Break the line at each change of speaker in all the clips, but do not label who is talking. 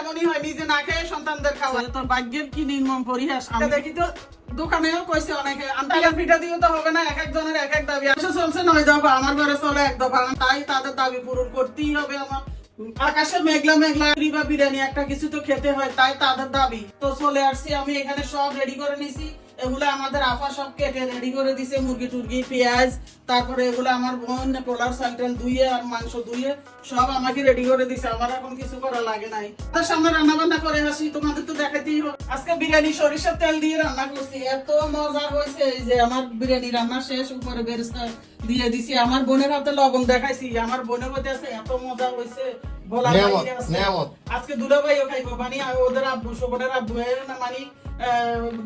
এমনই হয় নিজে না খেয়ে সন্তানদের খাওয়া। তোর ভাগ্যের কি নির্মম পরিহাস দেখি তো দোকানেও কইছে অনেকে আন্তালের পিঠা দিও তো হবে না এক একজনের এক এক দাবি আসে চলছে নয় দফা আমার ঘরে চলে এক দফা। তাই তাদের দাবি পূরণ করতেই হবে আমার। আকাশে মেঘলা মেঘলা বা বিরিয়ানি একটা কিছু তো খেতে হয় তাই তাদের দাবি। তো চলে আসছি আমি এখানে সব রেডি করে নিছি। এগুলো আমাদের সব কেটে রেডি করে দিছে, মুরগি টুরগি, পেঁয়াজ, তারপরে এগুলো আমার বোন পোলার ধুয়ে আর মাংস ধুয়ে সব আমাকে রেডি করে দিছে। আমার এখন কিছু করা লাগে নাই। তার সামনে রান্না বান্না করে আসি, তোমাদের তো দেখাতেই আজকে বিরিয়ানি, সরিষার তেল দিয়ে রান্না করছি। এত মজা হয়েছে এই যে আমার বিরিয়ানি রান্না শেষ, উপরে বেরেস্তা দিয়ে দিছি। আমার বোনের হাতে লবণ দেখাইছি। আমার বোনের মধ্যে আছে, এত মজা হয়েছে।
নেয়ামত,
বাইরে আছে।
নেয়ামত।
আজকে দুলাভাইও খাইবো মানে ওদের আব্বু শোভনের আব্বু না মানে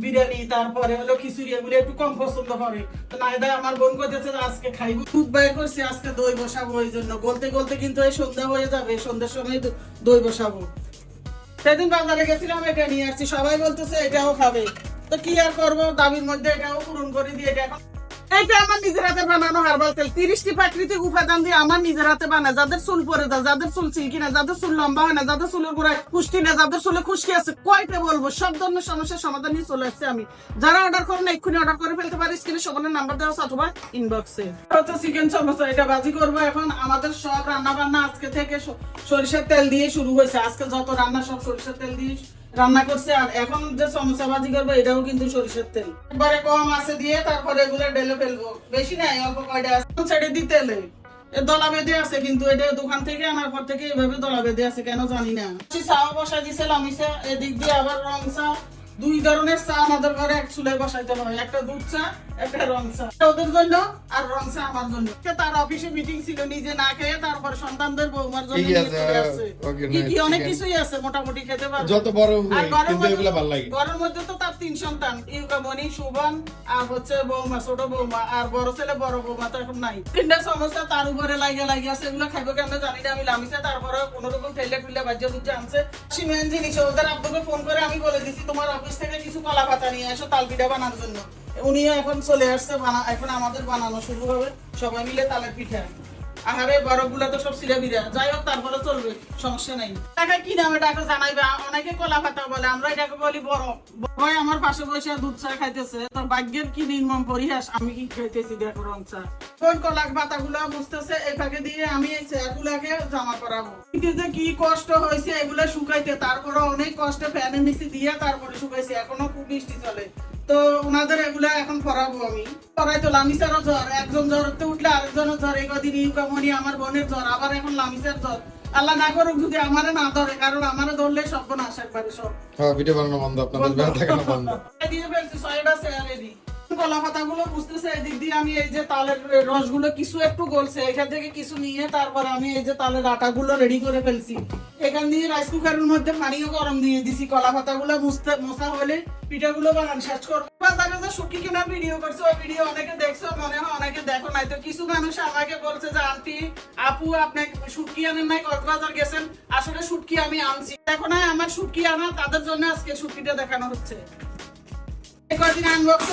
বিরিয়ানি তারপরে হলো খিচুড়ি এগুলো একটু কম পছন্দ করে। তো নাইদা আমার বোন করতেছে আজকে খাইবো। দুধ বাইর করছি আজকে দই বসাবো ওই জন্য। গলতে গলতে কিন্তু এই সন্ধ্যা হয়ে যাবে সন্ধ্যার সময় দই বসাবো। সেদিন বাজারে গেছিলাম এটা নিয়ে আসছি। সবাই বলতেছে এটাও খাবে। তো কি আর করব? দাবির মধ্যে এটাও পূরণ করে দিয়ে এটা এইটা আমার নিজের হাতে বানানো হার্বাল তেল, তিরিশটি প্রাকৃতিক উপাদান দিয়ে আমার নিজের হাতে বানায়। যাদের চুল পরে যায়, যাদের চুল সিল্কি না যাদের চুল লম্বা হয় না, যাদের চুলের গোড়ায় খুশকি না যাদের চুলে খুশকি আছে, কয়টা বলব? সব ধরনের সমস্যার সমাধান নিয়ে চলে আসছে আমি। যারা অর্ডার করেন এক্ষুনি অর্ডার করে ফেলতে পারি। স্ক্রিনে সবার নাম্বার দেওয়া আছে অথবা ইনবক্সে হচ্ছে চিকেন সমস্যা, এটা বাজি করব এখন। আমাদের সব রান্না বান্না আজকে থেকে সরিষার তেল দিয়ে শুরু হয়েছে। আজকে যত রান্না, সব সরিষার তেল দিয়ে রান্না করছে, আর এখন যে সমস্যা বাজি করব, এটাও কিন্তু সরিষার তেল। একবারে কম আছে দিয়ে তারপরে এগুলো ডেলে ফেলব। বেশি নাই, অল্প কয়টা আছে। ছেড়ে দিতে তেলে। দলা বেঁধে আছে, কিন্তু এটা দোকান থেকে আনার পর থেকে এভাবে দলা বেঁধে আছে, কেন জানি না। চাও বসা দিছিলাম এদিক দিয়ে আবার রং চা। দুই ধরনের চা আমাদের ঘরে এক চুলায় বসাইতে হয়। একটা দুধ চা একটা রং চা। ওদের জন্য আর রং চা আমার জন্য। তার অফিসে মিটিং ছিল নিজে না খেয়ে তারপরে সন্তানদের বৌমার জন্য
কি
কি কি অনেক কিছুই আছে মোটামুটি খেতে পারবে
যত বড়
আর
ভালো লাগে
ঘরের মধ্যে তো তার তিন সন্তান ইউকামণি শুভন আর হচ্ছে বৌমা ছোট বৌমা আর বড় ছেলে বড় বৌমা তো এখন নাই। তিনটা সমস্যা তার উপরে লাগিয়ে লাগিয়ে আছে এগুলো খাইবো কেন জানি না আমি লামিছে তারপরে কোনো রকম ঠেলে টুলে বাজ্য বুঝে আনছে। সিমেন্ট জিনিস ওদের আব্বুকে ফোন করে আমি বলে দিছি তোমার অফিস থেকে কিছু কলা পাতা নিয়ে এসো তাল পিঠা বানানোর জন্য। উনিও এখন চলে আসছে এখন আমাদের বানানো শুরু হবে। সবাই মিলে তালের পিঠা। আহারে, বরফগুলো তো সব সিরে বিরা যাই হোক, তারপরে চলবে, সমস্যা নাই। টাকা কি জানাইবে? অনেকে কলা পাতা বলে, আমরা এটাকে বলি বরফ। আমার পাশে বসে দুধ চা খাইতেছে। তোর ভাগ্যের কি নির্মম পরিহাস? আমি কি খাইতেছি, দেখো রং চা। কোন কলা পাতা গুলো বুঝতেছে দিয়ে আমি এই চেয়ারগুলাকে জমা করাবো। কিন্তু কি কষ্ট হয়েছে, এগুলো শুকাইতে। তারপরে অনেক কষ্টে ফ্যানের নিচে দিয়ে তারপরে শুকাইছে। এখনও খুব বৃষ্টি চলে। তো ওনাদের এগুলা এখন পড়াবো আমি। পড়াই তো লামিসারও জ্বর একজন জ্বর তো উঠলে আরেকজনের জ্বর এই কদিন ইউকামনি আমার বোনের জ্বর আবার এখন লামিসার জ্বর। আল্লাহ না করুক যদি আমারে না ধরে কারণ আমারে ধরলে সব নাশ একবারে সব।
হ্যাঁ ভিডিও বানানো বন্ধ আপনাদের বেলা দেখানো বন্ধ।
দিয়ে ফেলছি ছয়টা শেয়ারে রেডি কলা পাতাগুলো বুঝতেছে আমি এই যে তালের রসগুলো কিছু একটু গলছে, এখান থেকে কিছু নিয়ে তারপর আমি এই যে তালের আটাগুলো রেডি করে ফেলছি। এখান দিয়ে রাইস কুকারের মধ্যে পানিও গরম দিয়ে দিছি, কলা পাতাগুলো মুছতে, মোছা হলে পিঠাগুলো বানান, শেষ করব। বাজারে যে ভিডিও করছে, ওই ভিডিও অনেকে দেখছ, মনে হয় অনেকে দেখো নাই। তো কিছু মানুষ আমাকে বলছে যে, আন্টি, আপু, আপনি শুটকি আনেন নাই, কক্সবাজার গেছেন। আসলে শুটকি আমি আনছি। দেখো না আমার শুটকি আনা, তাদের জন্য আজকে শুটকিটা দেখানো হচ্ছে। কদিন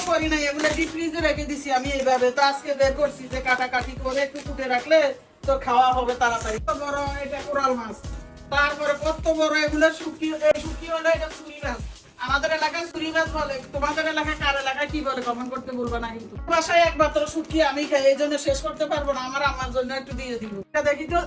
করি নাই, এগুলো ডিপ ফ্রিজে রেখে দিছি আমি এইভাবে। তো আজকে বের করছি যে কাটাকাটি করে একটু কুটে রাখলে তো খাওয়া হবে তাড়াতাড়ি। কত বড় এটা কোরাল মাছ। তারপরে কত বড় এগুলো শুকি শুকি এটা চুরি মাছ। আমাদের এলাকায় চুরি মাছ বলে। তোমাদের এলাকায় কার এলাকায় কি বলে? কমেন্ট করতে বলব না কিন্তু। বাসায় একমাত্র শুটকি আমি খাই, এই জন্য শেষ করতে পারব না। আমার আমার জন্য একটু দিয়ে দিব। দেখি তো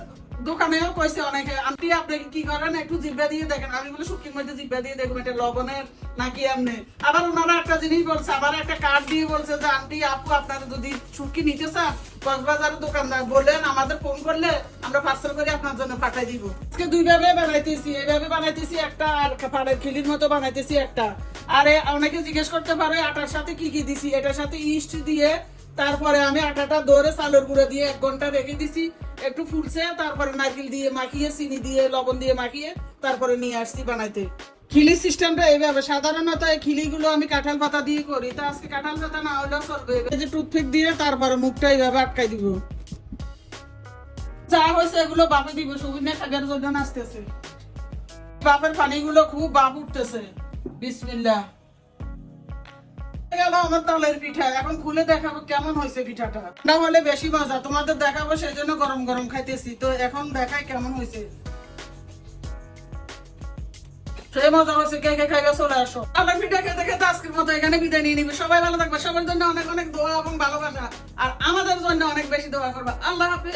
দোকানেও কইছে অনেকে, আন্টি, আপনি কি করেন? একটু জিব্বা দিয়ে দেখেন। আমি বলে, শুটকির মধ্যে জিব্বা দিয়ে দেখুন, এটা লবণের নাকি এমনি? আবার ওনারা একটা জিনিস বলছে, আবার একটা কার্ড দিয়ে বলছে যে, আন্টি, আপু, আপনারা যদি শুটকি নিতে চান, কক্সবাজারের দোকানদার আমাদের ফোন করলে আমরা পার্সেল করে আপনার জন্য পাঠাই দিব। আজকে বানাইতেছি, এইভাবে বানাইতেছি একটা আর পাড়ের খিলির মতো বানাইতেছি একটা। আরে, অনেকে জিজ্ঞেস করতে পারে, আটার সাথে কি কি দিছি? এটার সাথে ইস্ট দিয়ে তারপরে আমি আটাটা দৌড়ে চালের গুঁড়ো দিয়ে এক ঘণ্টা রেখে দিছি। একটু ফুলছে, তারপরে নারকেল দিয়ে মাখিয়ে, চিনি দিয়ে, লবণ দিয়ে মাখিয়ে, তারপরে নিয়ে আসছি বানাইতে। খিলি সিস্টেমটা এইভাবে, সাধারণত এই খিলিগুলো আমি কাঁঠাল পাতা দিয়ে করি, তো আজকে কাঁঠাল পাতা না হলেও চলবে। এই যে টুথপিক দিয়ে, তারপরে মুখটা এইভাবে আটকাই দিব। যা হয়েছে এগুলো বাপে দিব, সুবিধা খাবার জন্য আসতেছে বাপের পানিগুলো খুব বাপ উঠতেছে। বিসমিল্লাহ। মজা। কে কে চলে আসো। পিঠা মতো এখানে বিদায় নিয়ে নিবে। সবাই ভালো থাকবে। সবার জন্য অনেক অনেক দোয়া এবং ভালোবাসা। আর আমাদের জন্য অনেক বেশি দোয়া করবে। আল্লাহ হাফিজ।